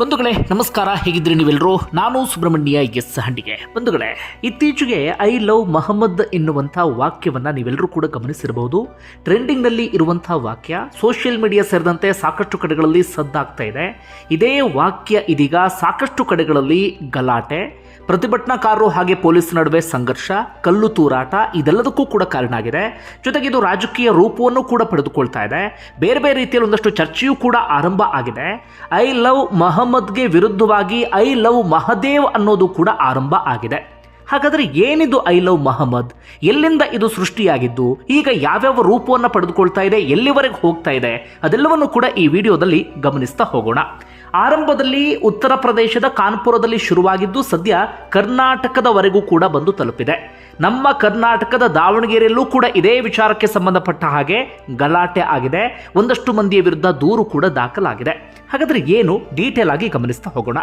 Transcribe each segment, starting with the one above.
ಬಂಧುಗಳೇ, ನಮಸ್ಕಾರ. ಹೇಗಿದ್ರಿ ನೀವೆಲ್ಲರೂ ನಾನು ಸುಬ್ರಹ್ಮಣ್ಯ ಎಸ್ ಹಂಡಿಗೆ. ಬಂಧುಗಳೇ, ಇತ್ತೀಚೆಗೆ ಐ ಲವ್ ಮಹಮ್ಮದ್ ಎನ್ನುವಂಥ ವಾಕ್ಯವನ್ನ ನೀವೆಲ್ಲರೂ ಕೂಡ ಗಮನಿಸಿರಬಹುದು. ಟ್ರೆಂಡಿಂಗ್ನಲ್ಲಿ ಇರುವಂಥ ವಾಕ್ಯ, ಸೋಷಿಯಲ್ ಮೀಡಿಯಾ ಸೇರಿದಂತೆ ಸಾಕಷ್ಟು ಕಡೆಗಳಲ್ಲಿ ಸದ್ದಾಗ್ತಾ ಇದೆ. ಇದೇ ವಾಕ್ಯ ಇದೀಗ ಸಾಕಷ್ಟು ಕಡೆಗಳಲ್ಲಿ ಗಲಾಟೆ, ಪ್ರತಿಭಟನಾಕಾರರು ಹಾಗೆ ಪೊಲೀಸ್ ನಡುವೆ ಸಂಘರ್ಷ, ಕಲ್ಲು ತೂರಾಟ ಇದೆಲ್ಲದಕ್ಕೂ ಕೂಡ ಕಾರಣ ಆಗಿದೆ. ಜೊತೆಗೆ ಇದು ರಾಜಕೀಯ ರೂಪವನ್ನು ಕೂಡ ಪಡೆದುಕೊಳ್ತಾ ಇದೆ. ಬೇರೆ ಬೇರೆ ರೀತಿಯಲ್ಲಿ ಒಂದಷ್ಟು ಚರ್ಚೆಯೂ ಕೂಡ ಆರಂಭ ಆಗಿದೆ. ಐ ಲವ್ ಮಹಮ್ಮದ್ಗೆ ವಿರುದ್ಧವಾಗಿ ಐ ಲವ್ ಮಹದೇವ್ ಅನ್ನೋದು ಕೂಡ ಆರಂಭ ಆಗಿದೆ. ಹಾಗಾದ್ರೆ ಏನಿದು ಐ ಲವ್ ಮಹಮ್ಮದ್? ಎಲ್ಲಿಂದ ಇದು ಸೃಷ್ಟಿಯಾಗಿದ್ದು? ಈಗ ಯಾವ್ಯಾವ ರೂಪವನ್ನು ಪಡೆದುಕೊಳ್ತಾ ಇದೆ? ಎಲ್ಲಿವರೆಗೆ ಹೋಗ್ತಾ ಇದೆ? ಅದೆಲ್ಲವನ್ನು ಕೂಡ ಈ ವಿಡಿಯೋದಲ್ಲಿ ಗಮನಿಸ್ತಾ ಹೋಗೋಣ. ಆರಂಭದಲ್ಲಿ ಉತ್ತರ ಪ್ರದೇಶದ ಕಾನ್ಪುರದಲ್ಲಿ ಶುರುವಾಗಿದ್ದು ಸದ್ಯ ಕರ್ನಾಟಕದವರೆಗೂ ಕೂಡ ಬಂದು ತಲುಪಿದೆ. ನಮ್ಮ ಕರ್ನಾಟಕದ ದಾವಣಗೆರೆಯಲ್ಲೂ ಕೂಡ ಇದೇ ವಿಚಾರಕ್ಕೆ ಸಂಬಂಧಪಟ್ಟ ಹಾಗೆ ಗಲಾಟೆ ಆಗಿದೆ. ಒಂದಷ್ಟು ಮಂದಿಯ ವಿರುದ್ಧ ದೂರು ಕೂಡ ದಾಖಲಾಗಿದೆ. ಹಾಗಾದರೆ ಏನು ಡೀಟೇಲ್ ಆಗಿ ಗಮನಿಸ್ತಾ ಹೋಗೋಣ.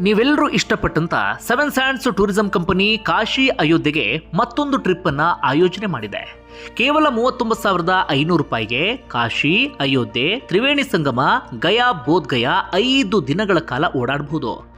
ನೀವೆಲ್ಲರೂ ಇಷ್ಟಪಟ್ಟಂತ seven sands tourism company Kashi ಅಯೋಧ್ಯೆಗೆ ಮತ್ತೊಂದು ಟ್ರಿಪ್ ಅನ್ನ ಆಯೋಜನೆ ಮಾಡಿದೆ. ಕೇವಲ ಮೂವತ್ತೊಂಬತ್ತು ಸಾವಿರದ ಐನೂರು ರೂಪಾಯಿಗೆ ಕಾಶಿ, ಅಯೋಧ್ಯೆ, ತ್ರಿವೇಣಿ ಸಂಗಮ, ಗಯಾ ಬೋಧ್ ಗಯಾ ಐದು ದಿನಗಳ ಕಾಲ ಓಡಾಡಬಹುದು.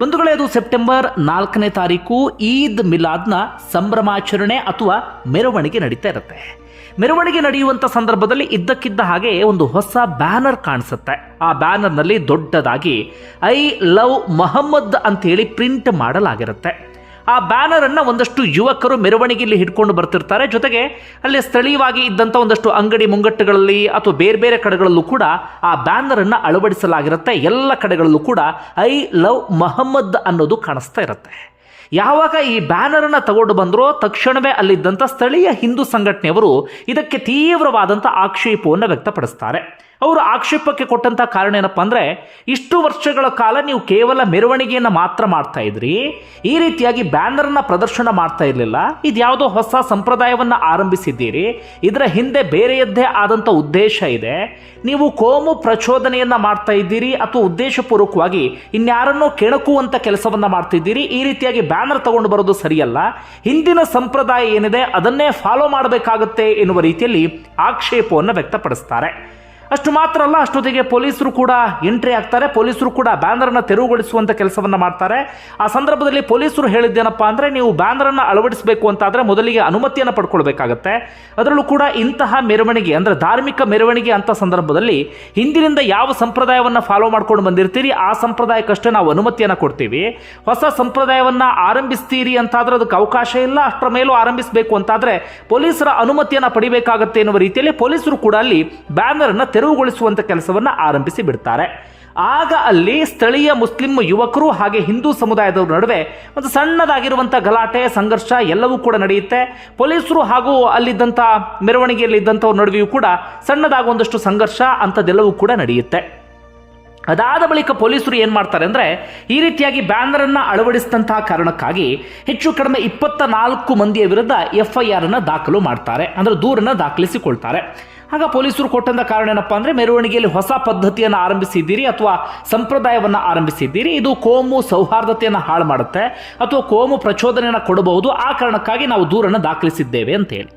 ಬಂಧುಗಳೇ, ಅದು ಸೆಪ್ಟೆಂಬರ್ ನಾಲ್ಕನೇ ತಾರೀಕು ಈದ್ ಮಿಲಾದ್ನ ಸಂಭ್ರಮಾಚರಣೆ ಅಥವಾ ಮೆರವಣಿಗೆ ನಡೀತಾ ಇರುತ್ತೆ. ಮೆರವಣಿಗೆ ನಡೆಯುವಂಥ ಸಂದರ್ಭದಲ್ಲಿ ಇದ್ದಕ್ಕಿದ್ದ ಹಾಗೆ ಒಂದು ಹೊಸ ಬ್ಯಾನರ್ ಕಾಣಿಸುತ್ತೆ. ಆ ಬ್ಯಾನರ್ನಲ್ಲಿ ದೊಡ್ಡದಾಗಿ, ಐ ಲವ್ ಮೊಹಮ್ಮದ್ ಅಂತೇಳಿ ಪ್ರಿಂಟ್ ಮಾಡಲಾಗಿರುತ್ತೆ. ಆ ಬ್ಯಾನರನ್ನು ಒಂದಷ್ಟು ಯುವಕರು ಮೆರವಣಿಗೆಯಲ್ಲಿ ಹಿಡ್ಕೊಂಡು ಬರ್ತಿರ್ತಾರೆ. ಜೊತೆಗೆ ಅಲ್ಲಿ ಸ್ಥಳೀಯವಾಗಿ ಇದ್ದಂಥ ಒಂದಷ್ಟು ಅಂಗಡಿ ಮುಂಗಟ್ಟುಗಳಲ್ಲಿ ಅಥವಾ ಬೇರೆ ಬೇರೆ ಕಡೆಗಳಲ್ಲೂ ಕೂಡ ಆ ಬ್ಯಾನರನ್ನು ಅಳವಡಿಸಲಾಗಿರುತ್ತೆ. ಎಲ್ಲ ಕಡೆಗಳಲ್ಲೂ ಕೂಡ ಐ ಲವ್ ಮೊಹಮ್ಮದ್ ಅನ್ನೋದು ಕಾಣಿಸ್ತಾ ಇರುತ್ತೆ. ಯಾವಾಗ ಈ ಬ್ಯಾನರನ್ನು ತಗೊಂಡು ಬಂದರೋ ತಕ್ಷಣವೇ ಅಲ್ಲಿದ್ದಂಥ ಸ್ಥಳೀಯ ಹಿಂದೂ ಸಂಘಟನೆಯವರು ಇದಕ್ಕೆ ತೀವ್ರವಾದಂಥ ಆಕ್ಷೇಪವನ್ನು ವ್ಯಕ್ತಪಡಿಸ್ತಾರೆ. ಅವರು ಆಕ್ಷೇಪಕ್ಕೆ ಕೊಟ್ಟಂಥ ಕಾರಣ ಏನಪ್ಪ ಅಂದರೆ ಇಷ್ಟು ವರ್ಷಗಳ ಕಾಲ ನೀವು ಕೇವಲ ಮೆರವಣಿಗೆಯನ್ನು ಮಾತ್ರ ಮಾಡ್ತಾ ಇದ್ರಿ. ಈ ರೀತಿಯಾಗಿ ಬ್ಯಾನರ್ನ ಪ್ರದರ್ಶನ ಮಾಡ್ತಾ ಇರಲಿಲ್ಲ. ಇದು ಯಾವುದೋ ಹೊಸ ಸಂಪ್ರದಾಯವನ್ನು ಆರಂಭಿಸಿದ್ದೀರಿ. ಇದರ ಹಿಂದೆ ಬೇರೆಯದ್ದೇ ಆದಂಥ ಉದ್ದೇಶ ಇದೆ. ನೀವು ಕೋಮು ಪ್ರಚೋದನೆಯನ್ನ ಮಾಡ್ತಾ ಇದ್ದೀರಿ ಅಥವಾ ಉದ್ದೇಶಪೂರ್ವಕವಾಗಿ ಇನ್ಯಾರನ್ನೋ ಕೆಣಕುವಂತ ಕೆಲಸವನ್ನ ಮಾಡ್ತಿದ್ದೀರಿ. ಈ ರೀತಿಯಾಗಿ ಬ್ಯಾನರ್ ತಗೊಂಡು ಬರೋದು ಸರಿಯಲ್ಲ. ಹಿಂದಿನ ಸಂಪ್ರದಾಯ ಏನಿದೆ ಅದನ್ನೇ ಫಾಲೋ ಮಾಡಬೇಕಾಗುತ್ತೆ ಎನ್ನುವ ರೀತಿಯಲ್ಲಿ ಆಕ್ಷೇಪವನ್ನು ವ್ಯಕ್ತಪಡಿಸ್ತಾರೆ. ಅಷ್ಟು ಮಾತ್ರ ಅಲ್ಲ, ಅಷ್ಟೊತ್ತಿಗೆ ಪೊಲೀಸರು ಕೂಡ ಎಂಟ್ರಿ ಆಗ್ತಾರೆ. ಪೊಲೀಸರು ಕೂಡ ಬ್ಯಾನರನ್ನು ತೆರವುಗೊಳಿಸುವಂಥ ಕೆಲಸವನ್ನು ಮಾಡ್ತಾರೆ. ಆ ಸಂದರ್ಭದಲ್ಲಿ ಪೊಲೀಸರು ಹೇಳಿದ್ದೇನಪ್ಪ ಅಂದರೆ, ನೀವು ಬ್ಯಾನರನ್ನು ಅಳವಡಿಸಬೇಕು ಅಂತಾದರೆ ಮೊದಲಿಗೆ ಅನುಮತಿಯನ್ನು ಪಡ್ಕೊಳ್ಬೇಕಾಗತ್ತೆ. ಅದರಲ್ಲೂ ಕೂಡ ಇಂತಹ ಮೆರವಣಿಗೆ ಅಂದರೆ ಧಾರ್ಮಿಕ ಮೆರವಣಿಗೆ ಅಂತ ಸಂದರ್ಭದಲ್ಲಿ ಹಿಂದಿನಿಂದ ಯಾವ ಸಂಪ್ರದಾಯವನ್ನು ಫಾಲೋ ಮಾಡ್ಕೊಂಡು ಬಂದಿರ್ತೀರಿ, ಆ ಸಂಪ್ರದಾಯಕ್ಕಷ್ಟೇ ನಾವು ಅನುಮತಿಯನ್ನು ಕೊಡ್ತೀವಿ. ಹೊಸ ಸಂಪ್ರದಾಯವನ್ನು ಆರಂಭಿಸ್ತೀರಿ ಅಂತಾದರೆ ಅದಕ್ಕೆ ಅವಕಾಶ ಇಲ್ಲ, ಅಷ್ಟರ ಮೇಲೂ ಆರಂಭಿಸಬೇಕು ಅಂತಾದರೆ ಪೊಲೀಸರ ಅನುಮತಿಯನ್ನು ಪಡಿಬೇಕಾಗತ್ತೆ ಎನ್ನುವ ರೀತಿಯಲ್ಲಿ ಪೊಲೀಸರು ಕೂಡ ಅಲ್ಲಿ ಬ್ಯಾನರ್ ಅನ್ನ ಕೆಲಸವನ್ನು ಆರಂಭಿಸಿ ಬಿಡ್ತಾರೆ. ಆಗ ಅಲ್ಲಿ ಸ್ಥಳೀಯ ಮುಸ್ಲಿಂ ಯುವಕರು ಹಾಗೆ ಹಿಂದೂ ಸಮುದಾಯದವರ ನಡುವೆ ಒಂದು ಸಣ್ಣದಾಗಿರುವಂಥ ಗಲಾಟೆ, ಸಂಘರ್ಷ ಎಲ್ಲವೂ ಕೂಡ ನಡೆಯುತ್ತೆ. ಪೊಲೀಸರು ಹಾಗೂ ಅಲ್ಲಿದ್ದಂಥ ಮೆರವಣಿಗೆಯಲ್ಲಿ ಇದ್ದಂಥವ್ರ ನಡುವೆಯೂ ಕೂಡ ಸಣ್ಣದಾಗಿ ಒಂದಷ್ಟು ಸಂಘರ್ಷ ಅಂಥದ್ದೆಲ್ಲವೂ ಕೂಡ ನಡೆಯುತ್ತೆ. ಅದಾದ ಬಳಿಕ ಪೊಲೀಸರು ಏನು ಮಾಡ್ತಾರೆ ಅಂದರೆ ಈ ರೀತಿಯಾಗಿ ಬ್ಯಾನರನ್ನು ಅಳವಡಿಸಿದಂತಹ ಕಾರಣಕ್ಕಾಗಿ ಹೆಚ್ಚು ಕಡಿಮೆ ಇಪ್ಪತ್ತ ನಾಲ್ಕು ಮಂದಿಯ ವಿರುದ್ಧ ಎಫ್ ಐ ಆರ್ ಅನ್ನು ದಾಖಲು ಮಾಡ್ತಾರೆ. ಅಂದರೆ ದೂರನ್ನು ದಾಖಲಿಸಿಕೊಳ್ತಾರೆ. ಆಗ ಪೊಲೀಸರು ಕೊಟ್ಟಂತ ಕಾರಣ ಏನಪ್ಪ ಅಂದರೆ ಮೆರವಣಿಗೆಯಲ್ಲಿ ಹೊಸ ಪದ್ಧತಿಯನ್ನು ಆರಂಭಿಸಿದ್ದೀರಿ ಅಥವಾ ಸಂಪ್ರದಾಯವನ್ನು ಆರಂಭಿಸಿದ್ದೀರಿ. ಇದು ಕೋಮು ಸೌಹಾರ್ದತೆಯನ್ನು ಹಾಳು ಮಾಡುತ್ತೆ ಅಥವಾ ಕೋಮು ಪ್ರಚೋದನೆಯನ್ನು ಕೊಡಬಹುದು. ಆ ಕಾರಣಕ್ಕಾಗಿ ನಾವು ದೂರನ್ನು ದಾಖಲಿಸಿದ್ದೇವೆ ಅಂತ ಹೇಳಿ.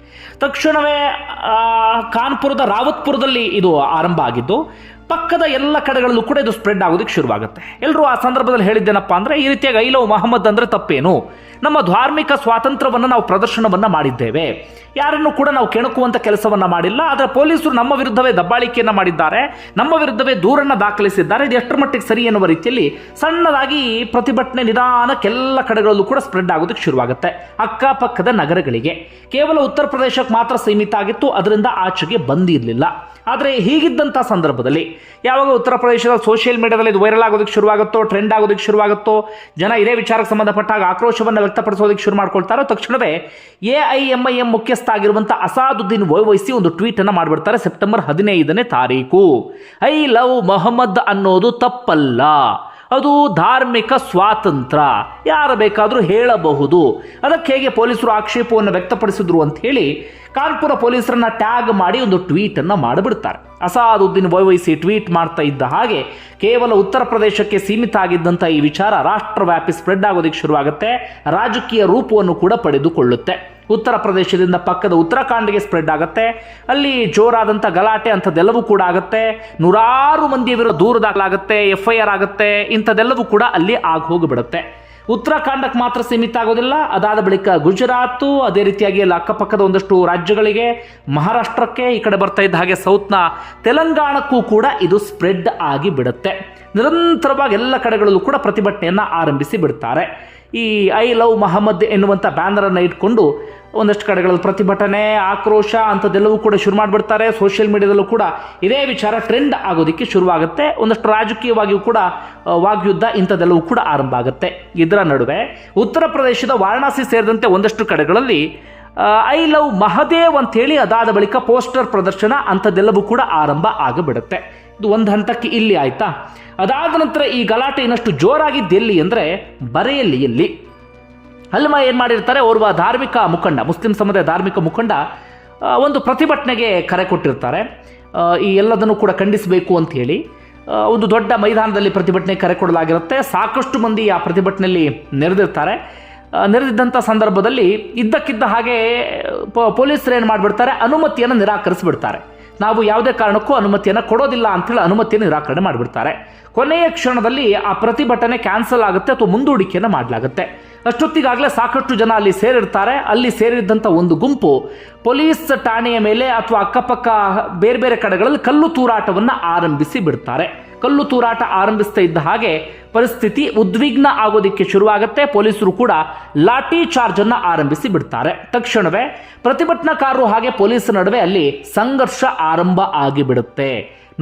ತಕ್ಷಣವೇ ಕಾನ್ಪುರದ ರಾವತ್ಪುರದಲ್ಲಿ ಇದು ಆರಂಭ ಆಗಿದ್ದು, ಪಕ್ಕದ ಎಲ್ಲ ಕಡೆಗಳಲ್ಲೂ ಕೂಡ ಇದು ಸ್ಪ್ರೆಡ್ ಆಗೋದಕ್ಕೆ ಶುರುವಾಗುತ್ತೆ. ಎಲ್ಲರೂ ಆ ಸಂದರ್ಭದಲ್ಲಿ ಹೇಳಿದ್ದೇನಪ್ಪ ಅಂದರೆ, ಈ ರೀತಿಯಾಗಿ ಐಲವ್ ಮಹಮ್ಮದ್ ಅಂದರೆ ತಪ್ಪೇನು? ನಮ್ಮ ಧಾರ್ಮಿಕ ಸ್ವಾತಂತ್ರ್ಯವನ್ನು ನಾವು ಪ್ರದರ್ಶನವನ್ನು ಮಾಡಿದ್ದೇವೆ. ಯಾರನ್ನು ಕೂಡ ನಾವು ಕೆಣಕುವಂಥ ಕೆಲಸವನ್ನು ಮಾಡಿಲ್ಲ. ಆದರೆ ಪೊಲೀಸರು ನಮ್ಮ ವಿರುದ್ಧವೇ ದಬ್ಬಾಳಿಕೆಯನ್ನು ಮಾಡಿದ್ದಾರೆ. ನಮ್ಮ ವಿರುದ್ಧವೇ ದೂರನ್ನು ದಾಖಲಿಸಿದ್ದಾರೆ. ಇದು ಎಷ್ಟರ ಮಟ್ಟಿಗೆ ಸರಿ ಎನ್ನುವ ರೀತಿಯಲ್ಲಿ ಸಣ್ಣದಾಗಿ ಪ್ರತಿಭಟನೆ ನಿಧಾನಕ್ಕೆಲ್ಲ ಕಡೆಗಳಲ್ಲೂ ಕೂಡ ಸ್ಪ್ರೆಡ್ ಆಗೋದಕ್ಕೆ ಶುರುವಾಗುತ್ತೆ. ಅಕ್ಕಪಕ್ಕದ ನಗರಗಳಿಗೆ. ಕೇವಲ ಉತ್ತರ ಪ್ರದೇಶಕ್ಕೆ ಮಾತ್ರ ಸೀಮಿತ ಆಗಿತ್ತು. ಅದರಿಂದ ಆಚೆಗೆ ಬಂದಿರಲಿಲ್ಲ. ಆದರೆ ಹೀಗಿದ್ದಂಥ ಸಂದರ್ಭದಲ್ಲಿ ಯಾವಾಗ ಉತ್ತರ ಪ್ರದೇಶದ ಸೋಷಿಯಲ್ ಮೀಡಿಯಾದಲ್ಲಿ ಇದು ವೈರಲ್ ಆಗೋದಕ್ಕೆ ಶುರುವಾಗುತ್ತೋ ಟ್ರೆಂಡ್ ಆಗೋದಕ್ಕೆ ಶುರುವಾಗುತ್ತೋ, ಜನ ಇದೇ ವಿಚಾರಕ್ಕೆ ಸಂಬಂಧಪಟ್ಟಾಗ ಆಕ್ರೋಶವನ್ನು ವ್ಯಕ್ತಪಡಿಸೋದಕ್ಕೆ ಶುರು ಮಾಡ್ಕೊಳ್ತಾರೋ, ತಕ್ಷಣವೇ A I M I M ಮುಖ್ಯಸ್ಥ ಆಗಿರುವಂಥ ಅಸಾದುದ್ದೀನ್ ವಹಿಸಿ ಒಂದು ಟ್ವೀಟ್ ಅನ್ನು ಮಾಡಿಬಿಡ್ತಾರೆ ಸೆಪ್ಟೆಂಬರ್ ಹದಿನೈದನೇ ತಾರೀಕು. ಐ ಲವ್ ಮೊಹಮ್ಮದ್ ಅನ್ನೋದು ತಪ್ಪಲ್ಲ. ಅದು ಧಾರ್ಮಿಕ ಸ್ವಾತಂತ್ರ್ಯ. ಯಾರು ಬೇಕಾದರೂ ಹೇಳಬಹುದು. ಅದಕ್ಕೆ ಹೇಗೆ ಪೊಲೀಸರು ಆಕ್ಷೇಪವನ್ನು ವ್ಯಕ್ತಪಡಿಸಿದ್ರು ಅಂತ ಹೇಳಿ ಕಾನ್ಪುರ ಪೊಲೀಸರನ್ನ ಟ್ಯಾಗ್ ಮಾಡಿ ಒಂದು ಟ್ವೀಟನ್ನು ಮಾಡಿಬಿಡ್ತಾರೆ. ಅಸಾದುದ್ದೀನ್ ವಹಿಸಿ ಟ್ವೀಟ್ ಮಾಡ್ತಾ ಇದ್ದ ಹಾಗೆ ಕೇವಲ ಉತ್ತರ ಪ್ರದೇಶಕ್ಕೆ ಸೀಮಿತ ಆಗಿದ್ದಂಥ ಈ ವಿಚಾರ ರಾಷ್ಟ್ರವ್ಯಾಪಿ ಸ್ಪ್ರೆಡ್ ಆಗೋದಕ್ಕೆ ಶುರುವಾಗುತ್ತೆ. ರಾಜಕೀಯ ರೂಪವನ್ನು ಕೂಡ ಪಡೆದುಕೊಳ್ಳುತ್ತೆ. ಉತ್ತರ ಪ್ರದೇಶದಿಂದ ಪಕ್ಕದ ಉತ್ತರಾಖಂಡ್ಗೆ ಸ್ಪ್ರೆಡ್ ಆಗುತ್ತೆ. ಅಲ್ಲಿ ಜೋರಾದಂಥ ಗಲಾಟೆ ಅಂಥದ್ದೆಲ್ಲವೂ ಕೂಡ ಆಗುತ್ತೆ. ನೂರಾರು ಮಂದಿಯ ವಿರುದ್ಧ ದೂರು ಎಫ್ ಐ ಆರ್ ಆಗುತ್ತೆ, ಇಂಥದ್ದೆಲ್ಲವೂ ಕೂಡ ಅಲ್ಲಿ ಆಗಿ ಹೋಗಿಬಿಡುತ್ತೆ. ಉತ್ತರಾಖಂಡಕ್ಕೆ ಮಾತ್ರ ಸೀಮಿತ ಆಗೋದಿಲ್ಲ. ಅದಾದ ಬಳಿಕ ಗುಜರಾತು, ಅದೇ ರೀತಿಯಾಗಿ ಎಲ್ಲ ಅಕ್ಕಪಕ್ಕದ ಒಂದಷ್ಟು ರಾಜ್ಯಗಳಿಗೆ, ಮಹಾರಾಷ್ಟ್ರಕ್ಕೆ ಈ ಕಡೆ ಬರ್ತಾ ಇದ್ದ ಹಾಗೆ ಸೌತ್ನ ತೆಲಂಗಾಣಕ್ಕೂ ಕೂಡ ಇದು ಸ್ಪ್ರೆಡ್ ಆಗಿ ಬಿಡುತ್ತೆ. ನಿರಂತರವಾಗಿ ಎಲ್ಲ ಕಡೆಗಳಲ್ಲೂ ಕೂಡ ಪ್ರತಿಭಟನೆಯನ್ನು ಆರಂಭಿಸಿ ಬಿಡ್ತಾರೆ. ಈ ಐ ಲವ್ ಮಹಮ್ಮದ್ ಎನ್ನುವಂಥ ಬ್ಯಾನರನ್ನು ಇಟ್ಕೊಂಡು ಒಂದಷ್ಟು ಕಡೆಗಳಲ್ಲಿ ಪ್ರತಿಭಟನೆ, ಆಕ್ರೋಶ ಅಂಥದ್ದೆಲ್ಲವೂ ಕೂಡ ಶುರು ಮಾಡಿಬಿಡ್ತಾರೆ. ಸೋಷಿಯಲ್ ಮೀಡಿಯಾದಲ್ಲೂ ಕೂಡ ಇದೇ ವಿಚಾರ ಟ್ರೆಂಡ್ ಆಗೋದಕ್ಕೆ ಶುರುವಾಗುತ್ತೆ. ಒಂದಷ್ಟು ರಾಜಕೀಯವಾಗಿಯೂ ಕೂಡ ವಾಗ್ಯುದ್ಧ ಇಂಥದ್ದೆಲ್ಲವೂ ಕೂಡ ಆರಂಭ ಆಗುತ್ತೆ. ಇದರ ನಡುವೆ ಉತ್ತರ ಪ್ರದೇಶದ ವಾರಣಾಸಿ ಸೇರಿದಂತೆ ಒಂದಷ್ಟು ಕಡೆಗಳಲ್ಲಿ ಐ ಲವ್ ಮಹದೇವ್ ಅಂತೇಳಿ ಅದಾದ ಬಳಿಕ ಪೋಸ್ಟರ್ ಪ್ರದರ್ಶನ ಅಂಥದ್ದೆಲ್ಲವೂ ಕೂಡ ಆರಂಭ ಆಗಿಬಿಡುತ್ತೆ. ಇದು ಒಂದು ಹಂತಕ್ಕೆ ಇಲ್ಲಿ ಆಯ್ತಾ? ಅದಾದ ನಂತರ ಈ ಗಲಾಟೆ ಇನ್ನಷ್ಟು ಜೋರಾಗಿದ್ದೆಲ್ಲಿ ಅಂದರೆ ಬರೆಯಲ್ಲಿಯಲ್ಲಿ ಅಲ್ಮ ಏನು ಮಾಡಿರ್ತಾರೆ? ಓರ್ವ ಧಾರ್ಮಿಕ ಮುಖಂಡ, ಮುಸ್ಲಿಂ ಸಮುದಾಯ ಧಾರ್ಮಿಕ ಮುಖಂಡ ಒಂದು ಪ್ರತಿಭಟನೆಗೆ ಕರೆ ಕೊಟ್ಟಿರ್ತಾರೆ. ಈ ಎಲ್ಲದನ್ನು ಕೂಡ ಖಂಡಿಸಬೇಕು ಅಂತ ಹೇಳಿ ಒಂದು ದೊಡ್ಡ ಮೈದಾನದಲ್ಲಿ ಪ್ರತಿಭಟನೆ ಕರೆ ಕೊಡಲಾಗಿರುತ್ತೆ. ಸಾಕಷ್ಟು ಮಂದಿ ಆ ಪ್ರತಿಭಟನೆಯಲ್ಲಿ ನೆರೆದಿರ್ತಾರೆ. ನೆರೆದಿದ್ದಂಥ ಸಂದರ್ಭದಲ್ಲಿ ಇದ್ದಕ್ಕಿದ್ದ ಹಾಗೆ ಪೊಲೀಸರು ಏನು ಮಾಡಿಬಿಡ್ತಾರೆ? ಅನುಮತಿಯನ್ನು ನಿರಾಕರಿಸಿಬಿಡ್ತಾರೆ. ನಾವು ಯಾವುದೇ ಕಾರಣಕ್ಕೂ ಅನುಮತಿಯನ್ನು ಕೊಡೋದಿಲ್ಲ ಅಂತೇಳಿ ಅನುಮತಿಯನ್ನು ನಿರಾಕರಣೆ ಮಾಡಿಬಿಡ್ತಾರೆ. ಕೊನೆಯ ಕ್ಷಣದಲ್ಲಿ ಆ ಪ್ರತಿಭಟನೆ ಕ್ಯಾನ್ಸಲ್ ಆಗುತ್ತೆ ಅಥವಾ ಮುಂದೂಡಿಕೆಯನ್ನು ಮಾಡಲಾಗುತ್ತೆ. ಅಷ್ಟೊತ್ತಿಗಾಗಲೇ ಸಾಕಷ್ಟು ಜನ ಅಲ್ಲಿ ಸೇರಿರ್ತಾರೆ. ಅಲ್ಲಿ ಸೇರಿದ್ದಂಥ ಒಂದು ಗುಂಪು ಪೊಲೀಸ್ ಠಾಣೆಯ ಮೇಲೆ ಅಥವಾ ಅಕ್ಕಪಕ್ಕ ಬೇರೆ ಬೇರೆ ಕಡೆಗಳಲ್ಲಿ ಕಲ್ಲು ತೂರಾಟವನ್ನು ಆರಂಭಿಸಿ ಬಿಡ್ತಾರೆ. ಕಲ್ಲು ತೂರಾಟ ಆರಂಭಿಸ್ತಾ ಇದ್ದ ಹಾಗೆ ಪರಿಸ್ಥಿತಿ ಉದ್ವಿಗ್ನ ಆಗೋದಿಕ್ಕೆ ಶುರುವಾಗುತ್ತೆ. ಪೊಲೀಸರು ಕೂಡ ಲಾಠಿ ಚಾರ್ಜ್ ಅನ್ನು ಆರಂಭಿಸಿ ಬಿಡ್ತಾರೆ. ತಕ್ಷಣವೇ ಪ್ರತಿಭಟನಾಕಾರರು ಹಾಗೆ ಪೊಲೀಸ್ ನಡುವೆ ಅಲ್ಲಿ ಸಂಘರ್ಷ ಆರಂಭ ಆಗಿಬಿಡುತ್ತೆ.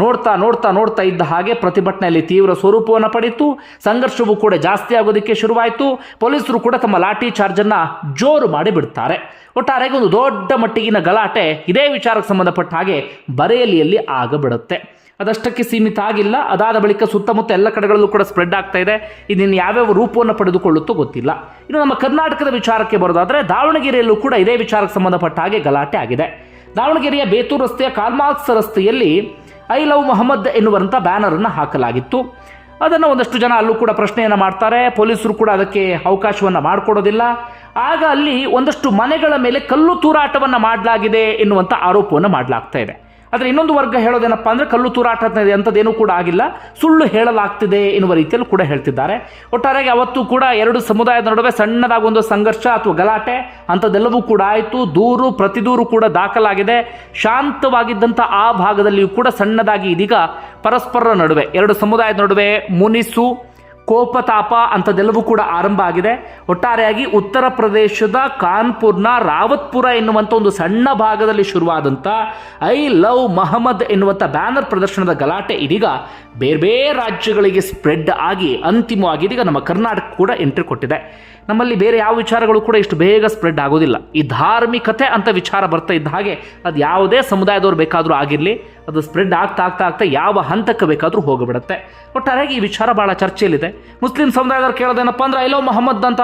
ನೋಡ್ತಾ ನೋಡ್ತಾ ನೋಡ್ತಾ ಇದ್ದ ಹಾಗೆ ಪ್ರತಿಭಟನೆಯಲ್ಲಿ ತೀವ್ರ ಸ್ವರೂಪವನ್ನು ಪಡೆಯಿತು. ಸಂಘರ್ಷವೂ ಕೂಡ ಜಾಸ್ತಿ ಆಗೋದಕ್ಕೆ ಶುರುವಾಯಿತು. ಪೊಲೀಸರು ಕೂಡ ತಮ್ಮ ಲಾಠಿ ಚಾರ್ಜನ್ನು ಜೋರು ಮಾಡಿ ಬಿಡ್ತಾರೆ. ಒಟ್ಟಾರೆಗೆ ಒಂದು ದೊಡ್ಡ ಮಟ್ಟಿಗಿನ ಗಲಾಟೆ ಇದೇ ವಿಚಾರಕ್ಕೆ ಸಂಬಂಧಪಟ್ಟ ಹಾಗೆ ಬರೆಯಲಿಯಲ್ಲಿ ಆಗಬಿಡುತ್ತೆ. ಅದಷ್ಟಕ್ಕೆ ಸೀಮಿತ ಆಗಿಲ್ಲ. ಅದಾದ ಬಳಿಕ ಸುತ್ತಮುತ್ತ ಎಲ್ಲ ಕಡೆಗಳಲ್ಲೂ ಕೂಡ ಸ್ಪ್ರೆಡ್ ಆಗ್ತಾ ಇದೆ. ಇದನ್ನು ಯಾವ್ಯಾವ ರೂಪವನ್ನು ಪಡೆದುಕೊಳ್ಳುತ್ತೋ ಗೊತ್ತಿಲ್ಲ. ಇನ್ನು ನಮ್ಮ ಕರ್ನಾಟಕದ ವಿಚಾರಕ್ಕೆ ಬರೋದಾದರೆ, ದಾವಣಗೆರೆಯಲ್ಲೂ ಕೂಡ ಇದೇ ವಿಚಾರಕ್ಕೆ ಸಂಬಂಧಪಟ್ಟ ಹಾಗೆ ಗಲಾಟೆ ಆಗಿದೆ. ದಾವಣಗೆರೆಯ ಬೇತೂರು ರಸ್ತೆಯ ಕಾಲ್ಮಾಕ್ಸ್ ರಸ್ತೆಯಲ್ಲಿ, ಐ ಲವ್ ಮೊಹಮ್ಮದ್ ಎನ್ನುವಂಥ ಬ್ಯಾನರನ್ನು ಹಾಕಲಾಗಿತ್ತು. ಅದನ್ನು ಒಂದಷ್ಟು ಜನ ಅಲ್ಲೂ ಕೂಡ ಪ್ರಶ್ನೆಯನ್ನು ಮಾಡ್ತಾರೆ. ಪೊಲೀಸರು ಕೂಡ ಅದಕ್ಕೆ ಅವಕಾಶವನ್ನು ಮಾಡಿಕೊಡೋದಿಲ್ಲ. ಆಗ ಅಲ್ಲಿ ಒಂದಷ್ಟು ಮನೆಗಳ ಮೇಲೆ ಕಲ್ಲು ತೂರಾಟವನ್ನು ಮಾಡಲಾಗಿದೆ ಎನ್ನುವಂಥ ಆರೋಪವನ್ನು ಮಾಡಲಾಗ್ತಾ ಇದೆ. ಆದರೆ ಇನ್ನೊಂದು ವರ್ಗ ಹೇಳೋದೇನಪ್ಪ ಅಂದರೆ ಕಲ್ಲು ತೂರಾಟ ಅಂಥದ್ದೇನೂ ಕೂಡ ಆಗಿಲ್ಲ, ಸುಳ್ಳು ಹೇಳಲಾಗ್ತಿದೆ ಎನ್ನುವ ರೀತಿಯಲ್ಲಿ ಕೂಡ ಹೇಳ್ತಿದ್ದಾರೆ. ಒಟ್ಟಾರೆಯಾಗಿ ಅವತ್ತು ಕೂಡ ಎರಡು ಸಮುದಾಯದ ನಡುವೆ ಸಣ್ಣದಾಗಿ ಒಂದು ಸಂಘರ್ಷ ಅಥವಾ ಗಲಾಟೆ, ಅಂಥದ್ದೆಲ್ಲವೂ ಕೂಡ ಆಯಿತು. ದೂರು, ಪ್ರತಿದೂರು ಕೂಡ ದಾಖಲಾಗಿದೆ. ಶಾಂತವಾಗಿದ್ದಂಥ ಆ ಭಾಗದಲ್ಲಿಯೂ ಕೂಡ ಸಣ್ಣದಾಗಿ ಇದೀಗ ಪರಸ್ಪರರ ನಡುವೆ, ಎರಡು ಸಮುದಾಯದ ನಡುವೆ ಮುನಿಸು ಕೋಪತಾಪ ಅಂಥದ್ದೆಲ್ಲವೂ ಕೂಡ ಆರಂಭ ಆಗಿದೆ. ಒಟ್ಟಾರೆಯಾಗಿ ಉತ್ತರ ಪ್ರದೇಶದ ಕಾನ್ಪುರ್ನ ರಾವತ್ಪುರ ಎನ್ನುವಂಥ ಒಂದು ಸಣ್ಣ ಭಾಗದಲ್ಲಿ ಶುರುವಾದಂಥ ಐ ಲವ್ ಮಹಮ್ಮದ್ ಎನ್ನುವಂಥ ಬ್ಯಾನರ್ ಪ್ರದರ್ಶನದ ಗಲಾಟೆ ಇದೀಗ ಬೇರೆ ಬೇರೆ ರಾಜ್ಯಗಳಿಗೆ ಸ್ಪ್ರೆಡ್ ಆಗಿ ಅಂತಿಮವಾಗಿ ಇದೀಗ ನಮ್ಮ ಕರ್ನಾಟಕ ಕೂಡ ಎಂಟ್ರಿ ಕೊಟ್ಟಿದೆ. ನಮ್ಮಲ್ಲಿ ಬೇರೆ ಯಾವ ವಿಚಾರಗಳು ಕೂಡ ಇಷ್ಟು ಬೇಗ ಸ್ಪ್ರೆಡ್ ಆಗೋದಿಲ್ಲ. ಈ ಧಾರ್ಮಿಕತೆ ಅಂತ ವಿಚಾರ ಬರ್ತಾ ಇದ್ದ ಹಾಗೆ ಅದು ಯಾವುದೇ ಸಮುದಾಯದವ್ರು ಬೇಕಾದರೂ ಆಗಿರಲಿ, ಅದು ಸ್ಪ್ರೆಡ್ ಆಗ್ತಾ ಆಗ್ತಾ ಆಗ್ತಾ ಯಾವ ಹಂತಕ್ಕೆ ಬೇಕಾದರೂ ಹೋಗಿಬಿಡುತ್ತೆ. ಒಟ್ಟಾರೆಯಾಗಿ ಈ ವಿಚಾರ ಭಾಳ ಚರ್ಚೆಯಲ್ಲಿದೆ. ಮುಸ್ಲಿಂ ಸಮುದಾಯದವ್ರು ಕೇಳೋದೇನಪ್ಪ ಅಂದ್ರೆ, ಐಲೋ ಮೊಹಮ್ಮದ್ ಅಂತ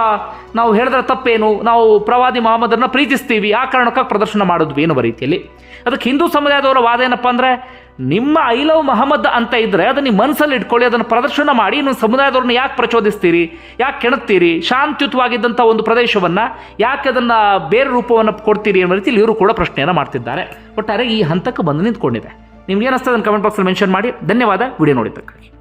ನಾವು ಹೇಳಿದ್ರೆ ತಪ್ಪೇನು? ನಾವು ಪ್ರವಾದಿ ಮೊಹಮ್ಮದನ್ನ ಪ್ರೀತಿಸ್ತೀವಿ. ಆ ಕಾರಣಕ್ಕಾಗಿ ಪ್ರದರ್ಶನ ಮಾಡಿದ್ವಿ ಎನ್ನುವ ರೀತಿಯಲ್ಲಿ. ಅದಕ್ಕೆ ಹಿಂದೂ ಸಮುದಾಯದವರ ವಾದ ಏನಪ್ಪ ಅಂದರೆ, ನಿಮ್ಮ ಐಲವ್ ಮೊಹಮ್ಮದ್ ಅಂತ ಇದ್ರೆ ಅದನ್ನ ನಿಮ್ಮ ಮನಸ್ಸಲ್ಲಿ ಇಟ್ಕೊಳ್ಳಿ, ಅದನ್ನು ಪ್ರದರ್ಶನ ಮಾಡಿ ನಿಮ್ಮ ಸಮುದಾಯದವ್ರನ್ನ ಯಾಕೆ ಪ್ರಚೋದಿಸ್ತೀರಿ? ಯಾಕೆ ಕೆಣಕ್ತೀರಿ? ಶಾಂತಿಯುತವಾಗಿದ್ದಂಥ ಒಂದು ಪ್ರದೇಶವನ್ನು ಯಾಕೆ ಅದನ್ನು ಬೇರೆ ರೂಪವನ್ನು ಕೊಡ್ತೀರಿ ಅನ್ನೋ ರೀತಿಯಲ್ಲಿ ಇವರು ಕೂಡ ಪ್ರಶ್ನೆಯನ್ನು ಮಾಡ್ತಿದ್ದಾರೆ. ಒಟ್ಟಾರೆ ಈ ಹಂತಕ್ಕೆ ಬಂದು ನಿಂತ್ಕೊಂಡಿದೆ. ನಿಮ್ಗೆ ಏನಿಸ್ತದೆ ಅದನ್ನು ಕಮೆಂಟ್ ಬಾಕ್ಸಲ್ಲಿ ಮೆನ್ಷನ್ ಮಾಡಿ. ಧನ್ಯವಾದ. ವಿಡಿಯೋ ನೋಡಿದ್ದಕ್ಕಾಗಿ.